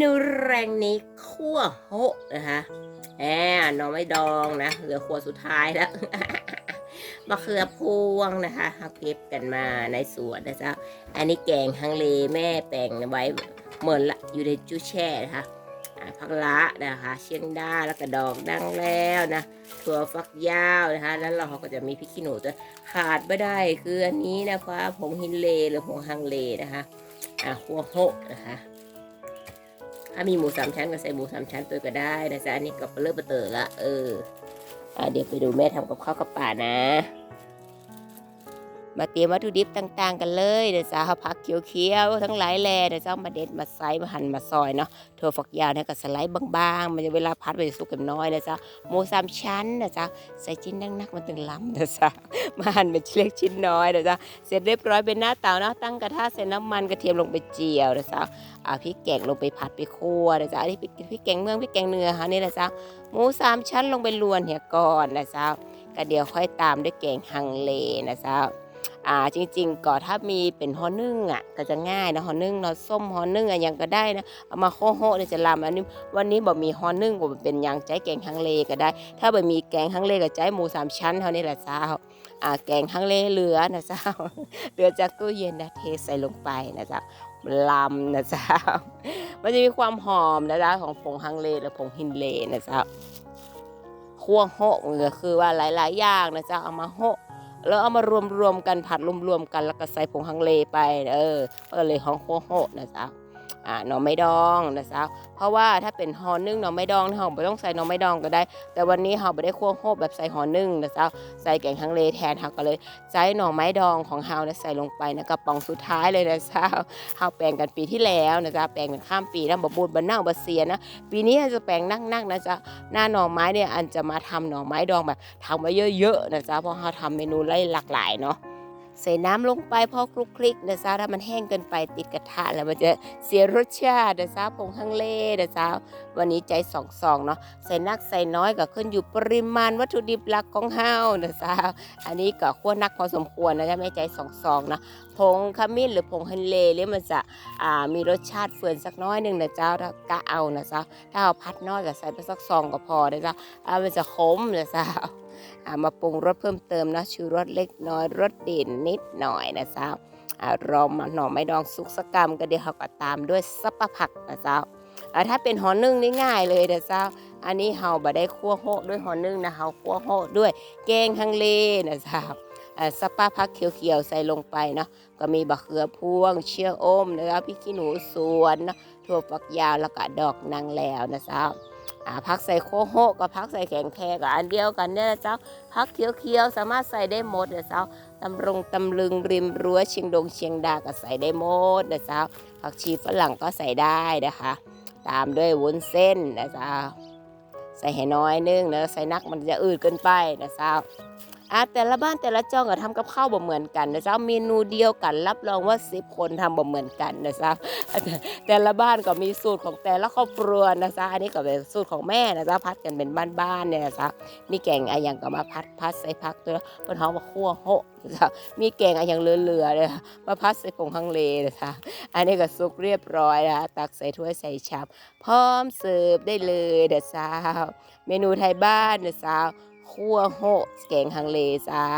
นูแรงนี้คั่วโฮะนะคะแอบน้องไม่ดองนะเหลือขัวสุดท้ายแล้วมะเขือพวงนะคะเอาเก็บกันมาในสวนนะจ๊ะอันนี้แกงฮังเลแม่แปลงไว้เหมือนละอยู่ในจูแช่นะคะอ่าผักละนะคะ เชียงดาแล้วก็ดอกดังแล้วนะถั่วฝักยาวนะคะแล้วเราก็จะมีพริกขี้หนูตัวขาดไม่ได้คืออันนี้นะคะผงฮินเลหรือผงฮังเลนะคะอ่าคั่วโฮะนะคะ ถ้ามีหมูสามชั้นก็ใส่หมูสามชั้นตัวก็ได้นะจ๊ะอันนี้ก็เริ่มเตอละเอออเดี๋ยวไปดูแม่ทำกับข้าวกับป่านะ มาเตรียมวัตถุดิบต่าง ๆ กันเลยเดี๋ยวจะเอาผักเขียวๆทั้งหลายแหล่เดี๋ยวจะมาเด็ดมาไซส์มาหั่นมาซอยเนาะถั่วฝักยาวเนี่ยก็สไลด์บางๆ มันจะเวลาพัดไปสุกกันน้อยนะจ๊ะหมูสามชั้นนะจ๊ะใส่ชิ้นนักๆมันถึงล้ำนะจ๊ะมาหั่นเป็นชิ้นเล็กชิ้นน้อยนะจ๊ะเสร็จเรียบร้อยเป็นหน้าเตาเนาะตั้งกระทะใส่น้ำมันกระเทียมลงไปเจียวนะจ๊ะอ่าพริกแกงลงไปผัดไปคั่วนะจ๊ะอันนี้พริกพริกแกงเมืองพริกแกงเนื้อค่ะนี่นะจ๊ะหมูสามชั้นลงไปลวนเหี่ยก่อนนะจ๊ะก็เดี๋ยวค่อยตามด้วยแกงฮังเลนะจ๊ะ อ่าจริง ๆ ก็ถ้ามีเป็นฮอนึ่งอะก็จะง่ายนะฮอนึ่งเนาะส้มฮอนึ่งอะยังก็ได้นะเอามาโคโฮเนี่ยจะลำอันนี้วันนี้บอกมีฮอนึ่งบอกเป็นยังใจแกงฮังเลก็ได้ ถ้าบ่มีแกงฮังเลก็ใจหมูสามชั้นเท่านี้แหละจ้าอ่าแกงฮังเลเหลือนะจ๊ะเหลือจากตู้เย็นนะเทใส่ลงไปนะจ๊ะลำนะจ๊ะมันจะมีความหอมนะจ๊ะของผงฮังเลหรือผงฮินเลนะจ๊ะคั่วโฮะก็คือว่าหลายๆอย่างนะจ๊ะเอามาโฮะ แล้วเอามารวมๆกันผัดรวมๆกันแล้วก็ใส่ผงฮังเลไป เออก็เลยหองคั่วโฮนะจ๊ะ อ่าหน่อไม้ดองนะจ๊ะเพราะว่าถ้าเป็นห่อนึ่งหน่อไม้ดองเราไม่ต้องใส่หน่อไม้ดองก็ได้ แต่วันนี้เราไม่ได้คั่วโฮะแบบใส่ห่อนึ่งนะจ๊ะใส่แกงฮังเลแทนเราก็เลยใส่หน่อไม้ดองของเราเนี่ยใส่ลงไปนะกระป๋องสุดท้ายเลยนะจ๊ะเฮาแปลงกันปีที่แล้วนะจ๊ะแปลงกันข้ามปีนะบบูดบะเน่าบะเสียนะปีนี้จะแปลงนักๆนะจ๊ะหน้าหน่อไม้เนี่ยอันจะมาทำหน่อไม้ดองแบบทำมาเยอะๆนะจ๊ะเพราะเราทำเมนูไล่หลากหลายเนาะ ใส่น้ำลงไปพอคลุกคลิกนะจ๊ะถ้ามันแห้งเกินไปติดกระทะแล้วมันจะเสียรสชาตินะจ๊ะผงฮังเลนะจ๊ะวันนี้ใจสองซองเนาะใส่นักใส่น้อยก็ขึ้นอยู่ปริมาณวัตถุดิบหลักของเฮานะจ๊ะอันนี้ก็คั่วนักพอสมควรนะจ๊ะไม่ใจสองซองนะผงขมิ้นหรือผงฮันเลเนี่ยมันจะอ่ามีรสชาติเฟื่อนสักน้อยหนึ่งนะเจ้าถ้ากะเอานะเจ้าถ้าเอาพัดน้อยก็ใส่ไปสักซองก็พอนะเจ้าอ่ามันจะขมนะเจ้า มาปรุงรสเพิ่มเติมนะชูรสเล็กน้อยรสเด่นนิดหน่อยนะเจ้ารอมาหน่อไม้ดองสุกสกกรรมก็เดี๋ยวเขาก็ตามด้วยซับปะผักนะเจ้าถ้าเป็นหอนึ่งนี่ง่ายเลยนะเจ้า อันนี้เฮาบ่ได้คั่วโฮะด้วยหอนึ่งนะเฮาคั่วโฮะด้วยแกงฮังเลนะเจ้าอ่าสปาพักเขียวๆใส่ลงไปเนาะก็มีบะเขือพวง เชี่ยอมนะครับพริกขี้หนูสวนเนาะถั่วฝักยาวแล้วก็ดอกนางแล้วนะเจ้าอ่า พักใส่โคโฮกับพักใส่แข็งแคกับอันเดียวกันเนี่ยนะเจ้าพักเขียวๆสามารถใส่ได้หมดนะเจ้าตำรงตำลึงริมรั้วเชียงดงเชียงดาก็ใส่ได้หมดนะเจ้าผักชีฝรั่งก็ใส่ได้นะคะ ตามด้วยวุ้นเส้นนะเจ้าใส่ให้น้อยนึงนะใส่นักมันจะอืดเกินไปนะเจ้า อะแต่ละบ้านแต่ละจ้องก็ทำกับข้าวบ่เหมือนกันนะจ๊ะเมนูเดียวกัน รับรองว่าสิบคนทำบ่เหมือนกันนะจ๊ะแต่ละบ้านก็มีสูตรของแต่ละครอบครัวนะจ๊ะอันนี้ก็เป็นสูตรของแม่นะจ๊ะพัดกันเป็นบ้านๆเนี่ยนะจ๊ะมีแกงอะไรอย่างก็มาพัดพัดใส่พักตัวแล้วบนท้องมาคั่วโฮะนะจ๊ะมีแกงอะไรอย่างเหลือๆเลยค่ะมาพัดใส่ผงฮังเลนะจ๊ะอันนี้ก็สุกเรียบร้อยนะตักใส่ถ้วยใส่ชามพร้อมเสิร์ฟได้เลยเด้อจ้าเมนูไทยบ้านนะจ๊ะ คั่วโหแกงฮังเลเจ้า